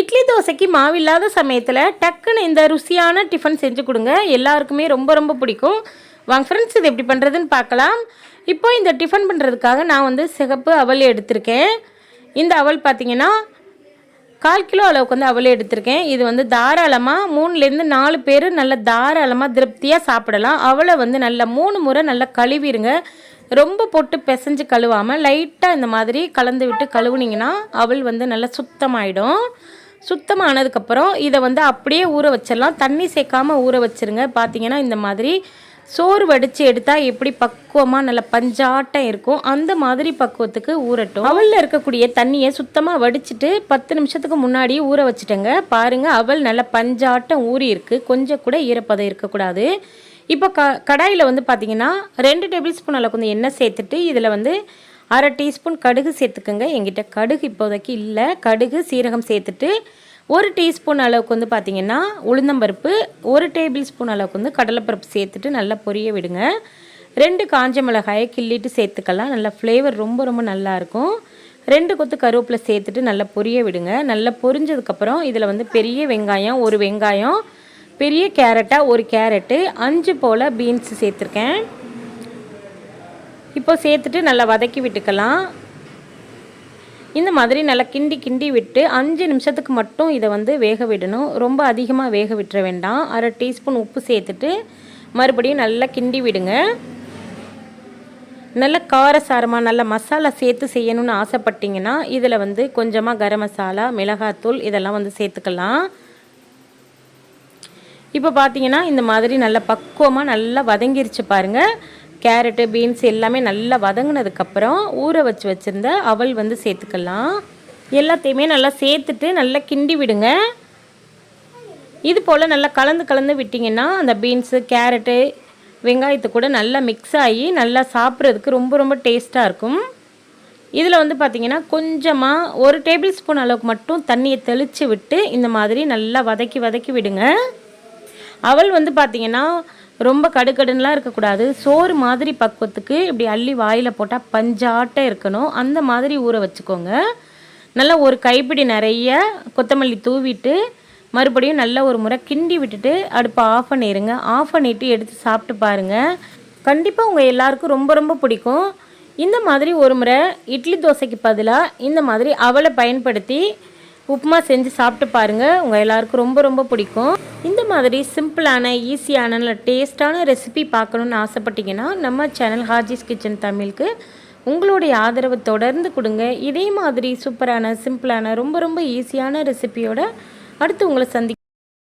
இட்லி தோசைக்கு மாவில்லாத சமயத்தில் டக்குன்னு இந்த ருசியான டிஃபன் செஞ்சு கொடுங்க. எல்லாருக்குமே ரொம்ப ரொம்ப பிடிக்கும். வாங்க ஃப்ரெண்ட்ஸ் இது எப்படி பண்ணுறதுன்னு பார்க்கலாம். இப்போ இந்த டிஃபன் பண்ணுறதுக்காக நான் வந்து சிகப்பு அவல் எடுத்திருக்கேன். இந்த அவல் பார்த்தீங்கன்னா கால் கிலோ அளவுக்கு வந்து அவல் எடுத்திருக்கேன். இது வந்து தாராளமாக மூணுலேருந்து நாலு பேர் நல்ல தாராளமாக திருப்தியாக சாப்பிடலாம். அவளை வந்து நல்லா மூணு முறை நல்லா கழுவிடுங்க ரொம்ப போட்டு பிசைஞ்சு கழுவாமல் லைட்டாக இந்த மாதிரி கலந்து விட்டு கழுவுனிங்கன்னா அவள் வந்து நல்லா சுத்தமாயிடும். சுத்தமானதுக்கப்புறம் இதை வந்து அப்படியே ஊற வச்சிடலாம். தண்ணி சேர்க்காமல் ஊற வச்சிருங்க. பார்த்தீங்கன்னா இந்த மாதிரி சோறு வடித்து எடுத்தால் எப்படி பக்குவமாக நல்ல பஞ்சாட்டம் இருக்கும். அந்த மாதிரி பக்குவத்துக்கு ஊறட்டும். அவலில் இருக்கக்கூடிய தண்ணியை சுத்தமாக வடிச்சிட்டு பத்து நிமிஷத்துக்கு முன்னாடி ஊற வச்சுட்டேங்க. பாருங்கள் அவல் நல்ல பஞ்சாட்டம் ஊறி இருக்கு. கொஞ்சம் கூட ஈரப்பதம் இருக்கக்கூடாது. இப்போ க கடாயில் வந்து பார்த்திங்கன்னா ரெண்டு டேபிள் ஸ்பூன் அளவுக்கு வந்து எண்ணெய் சேர்த்துட்டு இதில் வந்து அரை டீஸ்பூன் கடுகு சேர்த்துக்கோங்க. எங்கிட்ட கடுகு இப்போதைக்கு இல்லை. கடுகு சீரகம் சேர்த்துட்டு ஒரு டீஸ்பூன் அளவுக்கு வந்து பார்த்திங்கன்னா உளுந்தம்பருப்பு ஒரு டேபிள் ஸ்பூன் அளவுக்கு வந்து கடலைப்பருப்பு சேர்த்துட்டு நல்லா பொரிய விடுங்க. ரெண்டு காஞ்ச மிளகாயை கிள்ளிட்டு சேர்த்துக்கலாம். நல்லா ஃப்ளேவர் ரொம்ப ரொம்ப நல்லாயிருக்கும் ரெண்டு கொத்து கருவேப்பிலை சேர்த்துட்டு நல்லா பொரிய விடுங்க. நல்லா பொரிஞ்சதுக்கப்புறம் இதில் வந்து பெரிய வெங்காயம் ஒரு வெங்காயம் பெரிய கேரட்டாக ஒரு கேரட்டு அஞ்சு போல் பீன்ஸ் சேர்த்துருக்கேன். இப்போ சேர்த்துட்டு நல்லா வதக்கி விட்டுக்கலாம். இந்த மாதிரி நல்லா கிண்டி கிண்டி விட்டு அஞ்சு நிமிஷத்துக்கு மட்டும் இதை வந்து வேக விடணும். ரொம்ப அதிகமாக வேக விட்டுற வேண்டாம். அரை டீஸ்பூன் உப்பு சேர்த்துட்டு மறுபடியும் நல்லா கிண்டி விடுங்க. நல்ல காரசாரமாக நல்ல மசாலா சேர்த்து செய்யணும்னு ஆசைப்பட்டீங்கன்னா இதில் வந்து கொஞ்சமாக கரம் மசாலா மிளகாத்தூள் இதெல்லாம் வந்து சேர்த்துக்கலாம். இப்போ பார்த்தீங்கன்னா இந்த மாதிரி நல்ல பக்குவமாக நல்லா வதங்கிருச்சு பாருங்கள் கேரட்டு பீன்ஸ் எல்லாமே நல்லா வதங்கினதுக்கப்புறம் ஊற வச்சு வச்சுருந்த அவல் வந்து சேர்த்துக்கலாம். எல்லாத்தையுமே நல்லா சேர்த்துட்டு நல்லா கிண்டி விடுங்க. இது போல் நல்லா கலந்து கலந்து விட்டிங்கன்னா அந்த பீன்ஸு கேரட்டு வெங்காயத்து கூட நல்லா மிக்ஸ் ஆகி நல்லா சாப்பிட்றதுக்கு ரொம்ப ரொம்ப டேஸ்ட்டாக இருக்கும். இதில் வந்து பார்த்திங்கன்னா கொஞ்சமாக ஒரு டேபிள் ஸ்பூன் அளவுக்கு மட்டும் தண்ணியை தெளித்து விட்டு இந்த மாதிரி நல்லா வதக்கி வதக்கி விடுங்க. அவள் வந்து பார்த்திங்கன்னா ரொம்ப கடுக்கடுன்னெலாம் இருக்கக்கூடாது. சோறு மாதிரி பக்குவத்துக்கு இப்படி அள்ளி வாயில் போட்டால் பஞ்சாட்டம் இருக்கணும். அந்த மாதிரி ஊற வச்சுக்கோங்க. நல்லா ஒரு கைப்பிடி நிறைய கொத்தமல்லி தூவிட்டு மறுபடியும் நல்ல ஒரு முறை கிண்டி விட்டுட்டு அடுப்பை ஆஃப் பண்ணிடுங்க ஆஃப் பண்ணிவிட்டு எடுத்து சாப்பிட்டு பாருங்கள் கண்டிப்பாக உங்கள் எல்லாருக்கும் ரொம்ப ரொம்ப பிடிக்கும். இந்த மாதிரி ஒரு முறை இட்லி தோசைக்கு பதிலாக இந்த மாதிரி அவளை பயன்படுத்தி உப்புமா செஞ்சு சாப்பிட்டு பாருங்கள் உங்கள் எல்லாருக்கும் ரொம்ப ரொம்ப பிடிக்கும். இந்த மாதிரி சிம்பிளான ஈஸியான நல்ல டேஸ்டான ரெசிபி பார்க்கணுன்னு ஆசைப்பட்டீங்கன்னா நம்ம சேனல் ஹாஜிஸ் கிச்சன் தமிழுக்கு உங்களுடைய ஆதரவு தொடர்ந்து கொடுங்க. இதே மாதிரி சூப்பரான சிம்பிளான ரொம்ப ரொம்ப ஈஸியான ரெசிபியோட அடுத்து உங்களை சந்தி